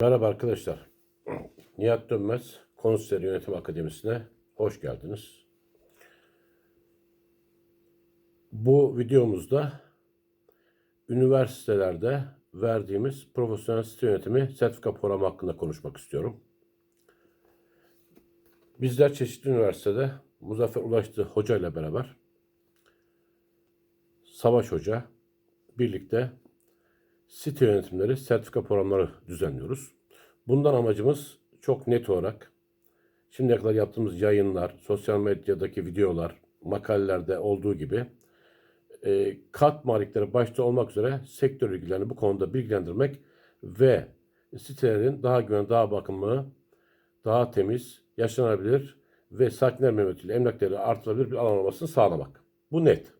Merhaba arkadaşlar. Nihat Dönmez Konseri Yönetim Akademisi'ne hoş geldiniz. Bu videomuzda üniversitelerde verdiğimiz profesyonel site yönetimi sertifika programı hakkında konuşmak istiyorum. Bizler çeşitli üniversitede Muzaffer Ulaştı Hoca ile beraber Savaş Hoca birlikte site yönetimleri, sertifika programları düzenliyoruz. Bundan amacımız çok net olarak şimdiye kadar yaptığımız yayınlar, sosyal medyadaki videolar, makalelerde olduğu gibi e, kat malikleri başta olmak üzere sektör ilgilerini bu konuda bilgilendirmek ve sitelerin daha güven, daha bakımlı, daha temiz, yaşanabilir ve sakinler memnuniyetiyle emlak değeri artırılabilir bir alan olmasını sağlamak. Bu net.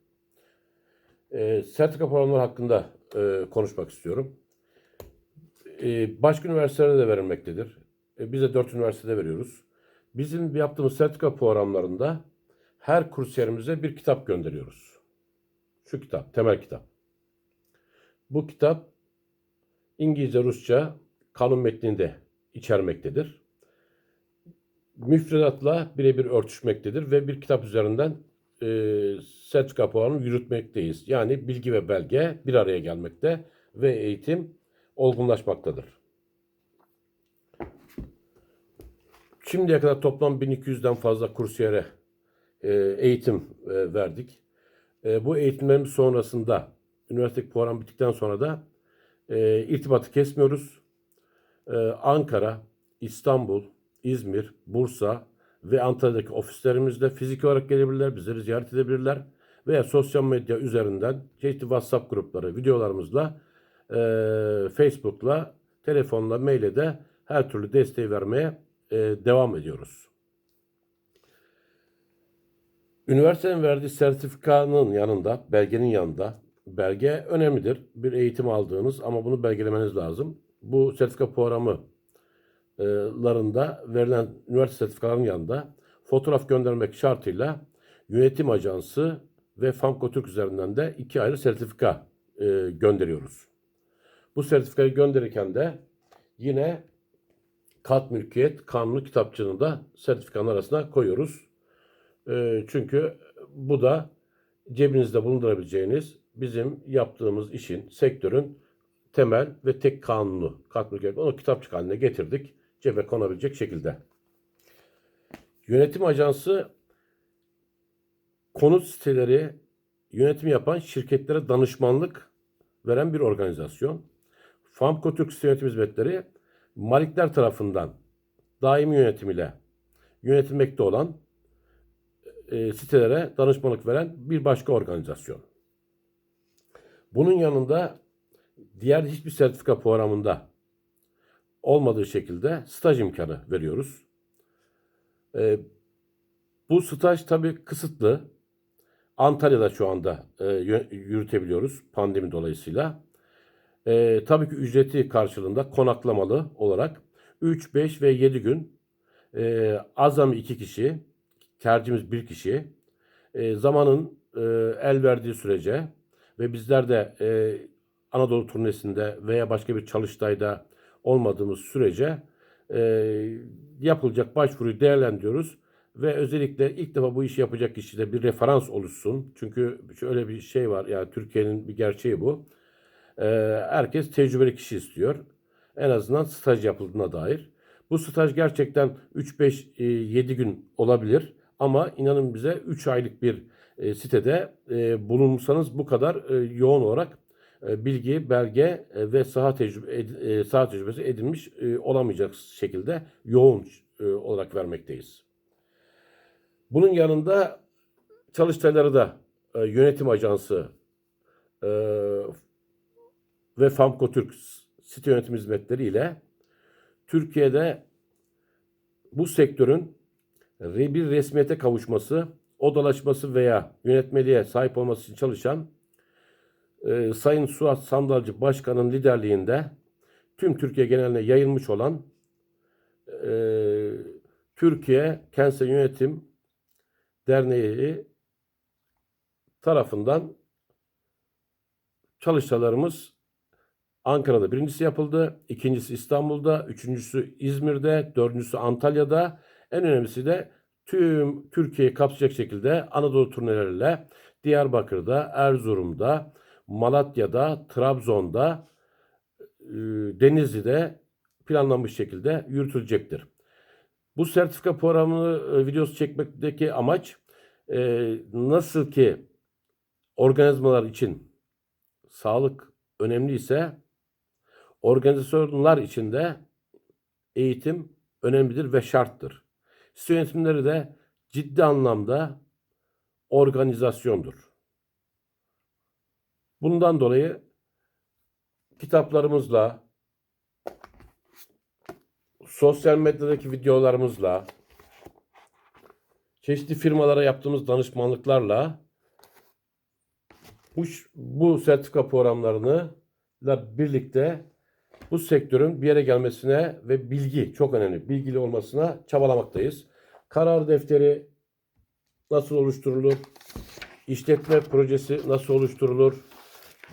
E, sertifika programları hakkında e, konuşmak istiyorum. E, başka üniversitelerde de verilmektedir. E, biz de dört üniversitede veriyoruz. Bizim yaptığımız sertifika programlarında her kursiyerimize bir kitap gönderiyoruz. Şu kitap, temel kitap. Bu kitap İngilizce, Rusça kanun metninde içermektedir. Müfredatla birebir örtüşmektedir ve bir kitap üzerinden e, sertifika puanını yürütmekteyiz. Yani bilgi ve belge bir araya gelmekte ve eğitim olgunlaşmaktadır. Şimdiye kadar toplam 1200'den fazla kursiyere e, eğitim e, verdik. E, bu eğitimlerimiz sonrasında üniversite puan bittikten sonra da e, irtibatı kesmiyoruz. E, Ankara, İstanbul, İzmir, Bursa ve Antalya'daki ofislerimizde fiziki olarak gelebilirler, bizleri ziyaret edebilirler veya sosyal medya üzerinden çeşitli WhatsApp grupları, videolarımızla, e, Facebook'la, telefonla, maille de her türlü desteği vermeye e, devam ediyoruz. Üniversitenin verdiği sertifikanın yanında, belgenin yanında, belge önemlidir. Bir eğitim aldığınız ama bunu belgelemeniz lazım. Bu sertifika programı larında verilen üniversite sertifikalarının yanında fotoğraf göndermek şartıyla yönetim ajansı ve Famko Türk üzerinden de iki ayrı sertifika e, gönderiyoruz. Bu sertifikayı gönderirken de yine kat mülkiyet kanunu kitapçığını da sertifikanın arasına koyuyoruz. E, çünkü bu da cebinizde bulundurabileceğiniz bizim yaptığımız işin, sektörün temel ve tek kanunu kat mülkiyet onu kitapçık haline getirdik cebe konabilecek şekilde. Yönetim ajansı konut siteleri yönetim yapan şirketlere danışmanlık veren bir organizasyon. Famko Türk Site Yönetim Hizmetleri malikler tarafından daimi yönetim ile yönetilmekte olan e, sitelere danışmanlık veren bir başka organizasyon. Bunun yanında diğer hiçbir sertifika programında olmadığı şekilde staj imkanı veriyoruz. E, bu staj tabii kısıtlı. Antalya'da şu anda e, yürütebiliyoruz pandemi dolayısıyla. E, tabii ki ücreti karşılığında konaklamalı olarak 3, 5 ve 7 gün e, azami 2 kişi, tercihimiz 1 kişi e, zamanın e, el verdiği sürece ve bizler de e, Anadolu turnesinde veya başka bir çalıştayda olmadığımız sürece e, yapılacak başvuruyu değerlendiriyoruz ve özellikle ilk defa bu işi yapacak kişide bir referans oluşsun. Çünkü şöyle bir şey var yani Türkiye'nin bir gerçeği bu. E, herkes tecrübeli kişi istiyor. En azından staj yapıldığına dair. Bu staj gerçekten 3-5-7 gün olabilir. Ama inanın bize 3 aylık bir e, sitede e, bulunsanız bu kadar e, yoğun olarak e, bilgi, belge e, ve saha, tecrübe, e, saha tecrübesi edinmiş olamayacak şekilde yoğun olarak vermekteyiz. Bunun yanında çalıştayları da yönetim ajansı ve Famko Türk site yönetim hizmetleri ile Türkiye'de bu sektörün bir resmiyete kavuşması, odalaşması veya yönetmeliğe sahip olması için çalışan e, Sayın Suat Sandalcı Başkan'ın liderliğinde tüm Türkiye geneline yayılmış olan e, Türkiye Kentsel Yönetim Derneği tarafından çalışmalarımız Ankara'da birincisi yapıldı, ikincisi İstanbul'da, üçüncüsü İzmir'de, dördüncüsü Antalya'da, en önemlisi de tüm Türkiye'yi kapsayacak şekilde Anadolu turneleriyle Diyarbakır'da, Erzurum'da, Malatya'da, Trabzon'da, e, Denizli'de planlanmış şekilde yürütülecektir. Bu sertifika programını e, videosu çekmekteki amaç e, nasıl ki organizmalar için sağlık önemliyse organizasyonlar için de eğitim önemlidir ve şarttır. Site yönetimleri de ciddi anlamda organizasyondur. Bundan dolayı kitaplarımızla, sosyal medyadaki videolarımızla, çeşitli firmalara yaptığımız danışmanlıklarla bu, bu sertifika programlarını la birlikte bu sektörün bir yere gelmesine ve bilgi çok önemli bilgili olmasına çabalamaktayız. Karar defteri nasıl oluşturulur? İşletme projesi nasıl oluşturulur?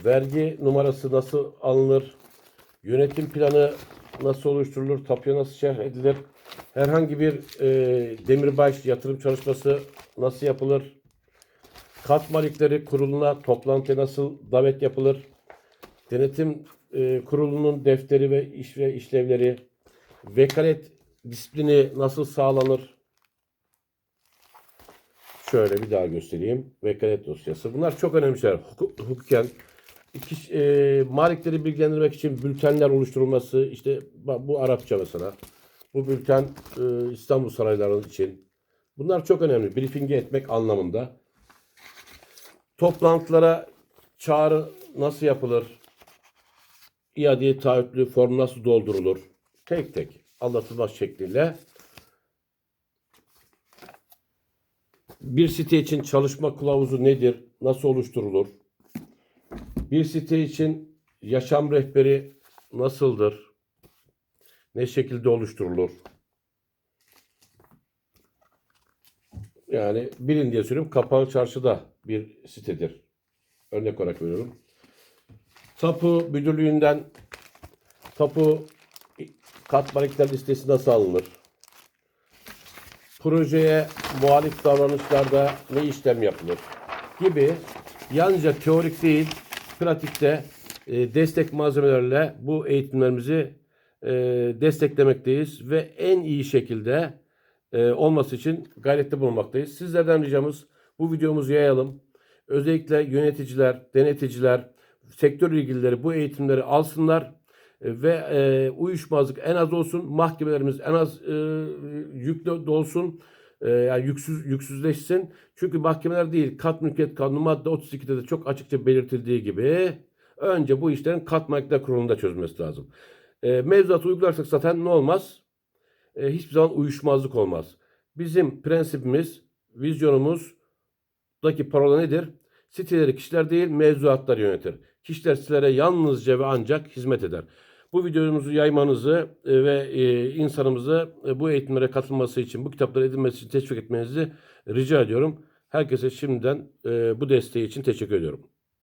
Vergi numarası nasıl alınır? Yönetim planı nasıl oluşturulur? Tapuya nasıl şerh edilir? Herhangi bir e, demirbaş yatırım çalışması nasıl yapılır? Kat malikleri kuruluna toplantıya nasıl davet yapılır? Denetim e, kurulunun defteri ve iş ve işlevleri, vekalet disiplini nasıl sağlanır? Şöyle bir daha göstereyim. Vekalet dosyası. Bunlar çok önemli şeyler. Hukuk, hukuken iki, e, malikleri bilgilendirmek için bültenler oluşturulması. işte bu Arapça mesela. Bu bülten e, İstanbul sarayları için. Bunlar çok önemli. Briefingi etmek anlamında. Toplantılara çağrı nasıl yapılır? İadeye taahhütlü form nasıl doldurulur? Tek tek anlatılmaz şekliyle bir site için çalışma kılavuzu nedir? Nasıl oluşturulur? Bir site için yaşam rehberi nasıldır? Ne şekilde oluşturulur? Yani bilin diye söylüyorum kapalı çarşıda bir sitedir. Örnek olarak veriyorum. Tapu müdürlüğünden tapu katmalikler listesi nasıl alınır? Projeye muhalif davranışlarda ne işlem yapılır? Gibi yalnızca teorik değil, pratikte e, destek malzemelerle bu eğitimlerimizi e, desteklemekteyiz ve en iyi şekilde e, olması için gayrette bulunmaktayız. Sizlerden ricamız bu videomuzu yayalım. Özellikle yöneticiler, deneticiler, sektör ilgilileri bu eğitimleri alsınlar e, ve e, uyuşmazlık en az olsun, mahkemelerimiz en az e, yüklü olsun, e, yani yüksüz yüksüzleşsin. Çünkü mahkemeler değil, kat mülkiyet kanunu madde 32'de de çok açıkça belirtildiği gibi önce bu işlerin kat malikler kurulunda çözülmesi lazım. E, mevzuatı uygularsak zaten ne olmaz? E, hiçbir zaman uyuşmazlık olmaz. Bizim prensibimiz, vizyonumuzdaki parola nedir? Siteleri kişiler değil mevzuatlar yönetir. Kişiler sitelere yalnızca ve ancak hizmet eder. Bu videomuzu yaymanızı e, ve e, insanımızı e, bu eğitimlere katılması için, bu kitapları edinmesi için teşvik etmenizi rica ediyorum. Herkese şimdiden bu desteği için teşekkür ediyorum.